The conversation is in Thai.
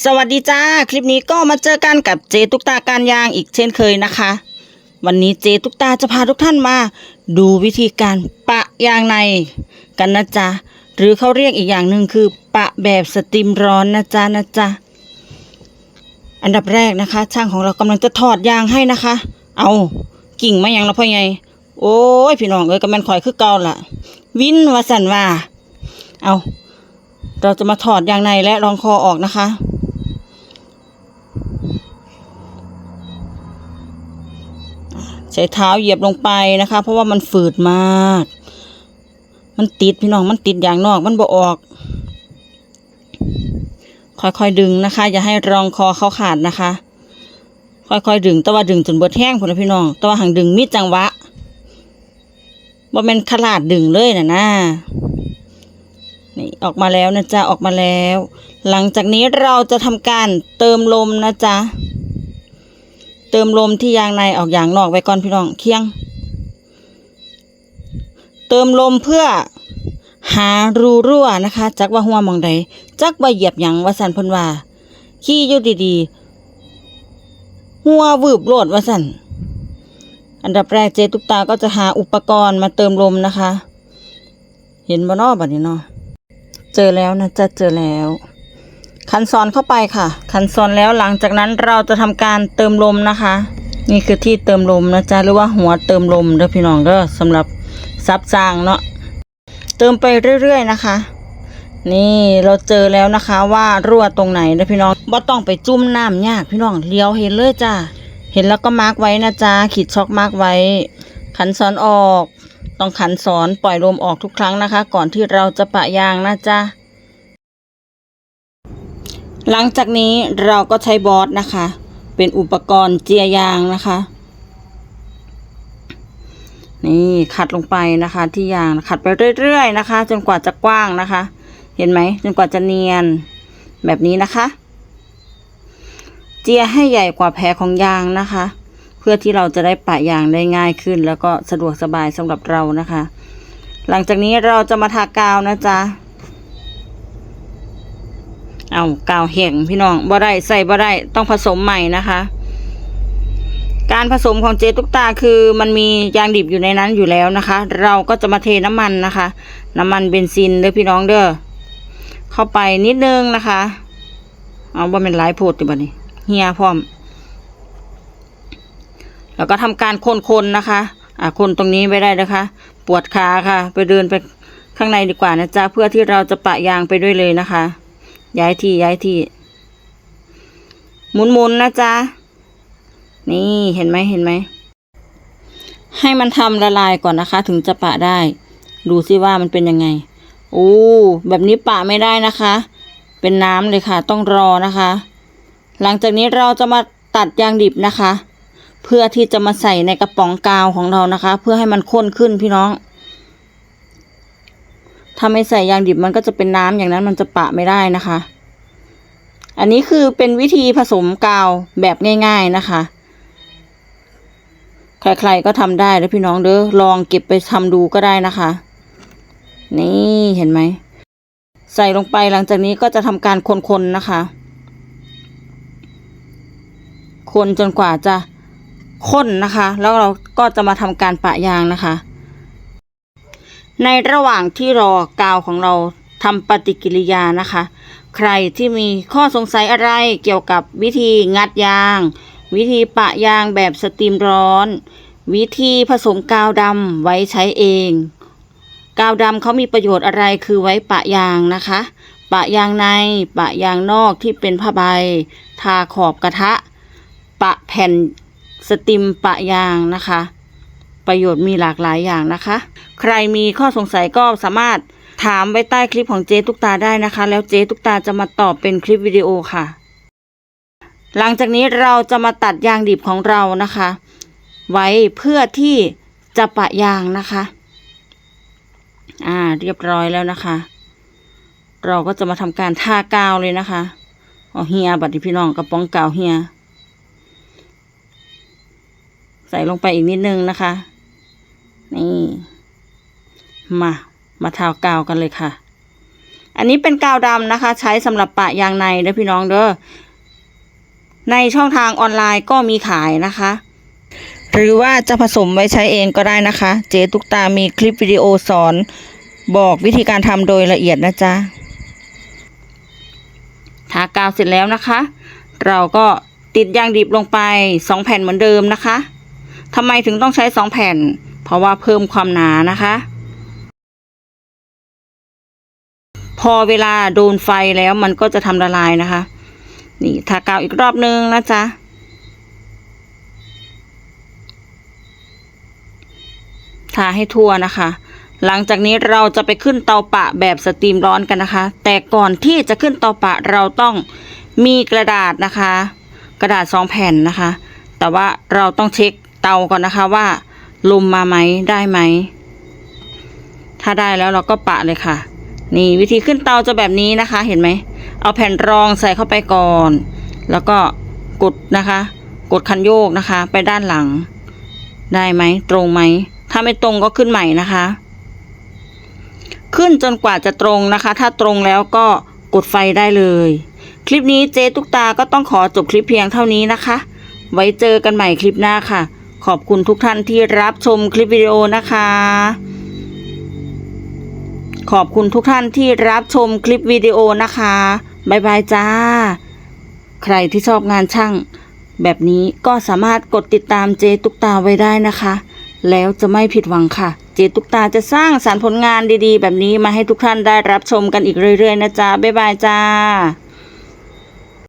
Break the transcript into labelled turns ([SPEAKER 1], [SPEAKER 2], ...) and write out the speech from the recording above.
[SPEAKER 1] สวัสดีจ้า คลิปนี้ก็มาเจอกันกับเจตุกตาการยางอีกเช่นเคยนะคะ วันนี้เจตุกตาจะพาทุกท่านมา ดูวิธีการปะยางในกันนะจ๊ะหรือเขาเรียกอีกอย่างหนึ่งคือ ปะแบบสตรีมร้อนนะจ๊ะนะจ๊ะอันดับแรกนะคะ ช่างของเรากำลังจะถอดยางให้นะคะ เอากิ่งไมายังละพ่อไงโอ้ยพี่น้องเอ้ยก็แมันข่อยคือเก่าล่ะ วินวาสันว่าเอาเราจะมาถอดยางในและรองคอออกนะคะ ใช้เท้าเหยียบลงไปนะคะ เพราะว่ามันฝืดมาก มันติดพี่น้องมันติดอย่างนอกมันบ่ออก ค่อยๆดึงนะคะ อย่าให้รองคอเขาขาดนะคะ ค่อยๆดึงแต่ว่าดึงจนเบิดแห้งพุ่นะพี่น้องแต่ว่าหังดึงมิดจังหวะบ่แม่นขลาดดึงเลยนะนะนี่ออกมาแล้วนะจ๊ะออกมาแล้ว หลังจากนี้เราจะทำการเติมลมนะจ๊ะ เติมลมที่ยางในออกยางนอกไว้ก่อนพี่น้องเคียง เติมลมเพื่อหารูรั่วนะคะ จักว่าหัวมองใดจักว่าเหยียบหยังว่าสันพนว่าขี่อยู่ดีๆ หัววืบโลดว่าสันอันดับแรกเจตุกตาก็จะหาอุปกรณ์มาเติมลมนะคะ เห็นบ่นอบัดนี้เนาะเจอแล้วนะจะเจอแล้ว คันซอนเข้าไปค่ะ คันซอนแล้วหลังจากนั้นเราจะทำการเติมลมนะคะ นี่คือที่เติมลมนะจ๊ะหรือว่าหัวเติมลมเด้อพี่น้องเด้อสำหรับซับจางเนาะเติมไปเรื่อยๆนะคะ นี่เราเจอแล้วนะคะว่ารั่วตรงไหนนะพี่น้องบ่ต้องไปจุ่มน้ำยากพี่น้องเลี้ยวเห็นเลยจ้าเห็นแล้วก็มาร์กไว้นะจ๊ะขีดช็อกมาร์กไว้ ขันซ้อนออก ต้องขันสอนปล่อยลมออกทุกครั้งนะคะ ก่อนที่เราจะปะยางนะจ๊ะ หลังจากนี้เราก็ใช้บอสนะคะ เป็นอุปกรณ์เจียยางนะคะ นี่ขัดลงไปนะคะที่ยางขัดไปเรื่อยๆนะคะ จนกว่าจะกว้างนะคะ เห็นไหมจนกว่าจะเนียนแบบนี้นะคะ เจียให้ใหญ่กว่าแผลของยางนะคะ เพื่อที่เราจะได้ปะยางได้ง่ายขึ้น แล้วก็สะดวกสบายสำหรับเรานะคะ หลังจากนี้เราจะมาทากาวนะจ๊ะ เอากาวแห้งพี่น้องบ่ได้ใส่บ่ได้ต้องผสมใหม่นะคะ การผสมของเจตุกตาคือมันมียางดิบอยู่ในนั้นอยู่แล้วนะคะ เราก็จะมาเทน้ำมันนะคะ น้ำมันเบนซินเด้อพี่น้องเด้อเข้าไปนิดนึงนะคะ เอาบ่เป็นหลายโพดติบัดนี้เฮียพร้อม แล้วก็ทำการคนๆนะคะอ่าคนตรงนี้ไม่ได้นะคะ ปวดขาค่ะ ไปเดินไปข้างในดีกว่านะจ๊ะเพื่อที่เราจะปะยางไปด้วยเลยนะคะ ย้ายที่ย้ายที่ หมุนๆนะจ๊ะ นี่เห็นไหมเห็นไหม ให้มันทำละลายก่อนนะคะ ถึงจะปะได้ ดูซิว่ามันเป็นยังไง โอ้ แบบนี้ปะไม่ได้นะคะ เป็นน้ำเลยค่ะ ต้องรอนะคะ หลังจากนี้เราจะมาตัดยางดิบนะคะ เพื่อที่จะมาใส่ในกระป๋องกาวของเรานะคะ เพื่อให้มันข้นขึ้นพี่น้อง ถ้าไม่ใส่ยางดิบมันก็จะเป็นน้ำอย่างนั้นมันจะปะไม่ได้นะคะ อันนี้คือเป็นวิธีผสมกาวแบบง่าย ๆนะคะ ใครๆก็ทำได้แล้วพี่น้องเด้อลองเก็บไปทำดูก็ได้นะคะ นี่เห็นไหม ใส่ลงไปหลังจากนี้ก็จะทำการคนๆนะคะ คนจนกว่าจะข้นนะคะ แล้วเราก็จะมาทำการปะยางนะคะ ในระหว่างที่รอกาวของเราทำปฏิกิริยานะคะ ใครที่มีข้อสงสัยอะไรเกี่ยวกับวิธีงัดยาง วิธีปะยางแบบสตรีมร้อน วิธีผสมกาวดำไว้ใช้เอง กาวดำเขามีประโยชน์อะไรคือไว้ปะยางนะคะ ปะยางใน ปะยางนอกที่เป็นผ้าใบ ทาขอบกระทะ ปะแผ่นสติมปะยางนะคะ ประโยชน์มีหลากหลายอย่างนะคะ ใครมีข้อสงสัยก็สามารถถามไว้ใต้คลิปของเจ๊ตุกตาได้นะคะ แล้วเจ๊ตุกตาจะมาตอบเป็นคลิปวิดีโอค่ะ หลังจากนี้เราจะมาตัดยางดิบของเรานะคะ ไว้เพื่อที่จะปะยางนะคะ อ่า เรียบร้อยแล้วนะคะ เราก็จะมาทำการทากาวเลยนะคะเอาเฮียบัดนี้พี่น้องกระป๋องกาวเฮียใส่ลงไปอีกนิดนึงนะคะ นี่ มา มาทากาวกันเลยค่ะ อันนี้เป็นกาวดำนะคะ ใช้สำหรับปะยางในเด้อพี่น้องเด้อ ในช่องทางออนไลน์ก็มีขายนะคะ หรือว่าจะผสมไว้ใช้เองก็ได้นะคะ เจตุกตามีคลิปวิดีโอสอน บอกวิธีการทำโดยละเอียดนะจ๊ะ ทากาวเสร็จแล้วนะคะ เราก็ติดยางดิบลงไปสองแผ่นเหมือนเดิมนะคะทำไมถึงต้องใช้สองแผ่น เพราะว่าเพิ่มความหนานะคะ พอเวลาโดนไฟแล้วมันก็จะทำละลายนะคะ นี่ทากาวอีกรอบนึงนะจ๊ะทาให้ทั่วนะคะ หลังจากนี้เราจะไปขึ้นเตาปะแบบสตรีมร้อนกันนะคะ แต่ก่อนที่จะขึ้นเตาปะเราต้องมีกระดาษนะคะ กระดาษสองแผ่นนะคะ แต่ว่าเราต้องเช็คเตาก่อนนะคะว่าลมมาไหมได้ไหม ถ้าได้แล้วเราก็ปะเลยค่ะ นี่วิธีขึ้นเตาจะแบบนี้นะคะ เห็นไหม เอาแผ่นรองใส่เข้าไปก่อน แล้วก็กดนะคะ กดคันโยกนะคะ ไปด้านหลัง ได้ไหม ตรงไหม ถ้าไม่ตรงก็ขึ้นใหม่นะคะ ขึ้นจนกว่าจะตรงนะคะ ถ้าตรงแล้วก็กดไฟได้เลย คลิปนี้เจ๊ตุ๊กตาก็ต้องขอจบคลิปเพียงเท่านี้นะคะ ไว้เจอกันใหม่คลิปหน้าค่ะ ขอบคุณทุกท่านที่รับชมคลิปวิดีโอนะคะ ขอบคุณทุกท่านที่รับชมคลิปวิดีโอนะคะบายบายจ้า ใครที่ชอบงานช่าง แบบนี้ก็สามารถกดติดตามเจตุกตาไว้ได้นะคะ แล้วจะไม่ผิดหวังค่ะ เจตุกตาจะสร้างสารรค์ผลงานดีๆ แบบนี้มาให้ทุกท่านได้รับชมกันอีกเรื่อยๆนะจ๊ะบ๊ายบายจ้า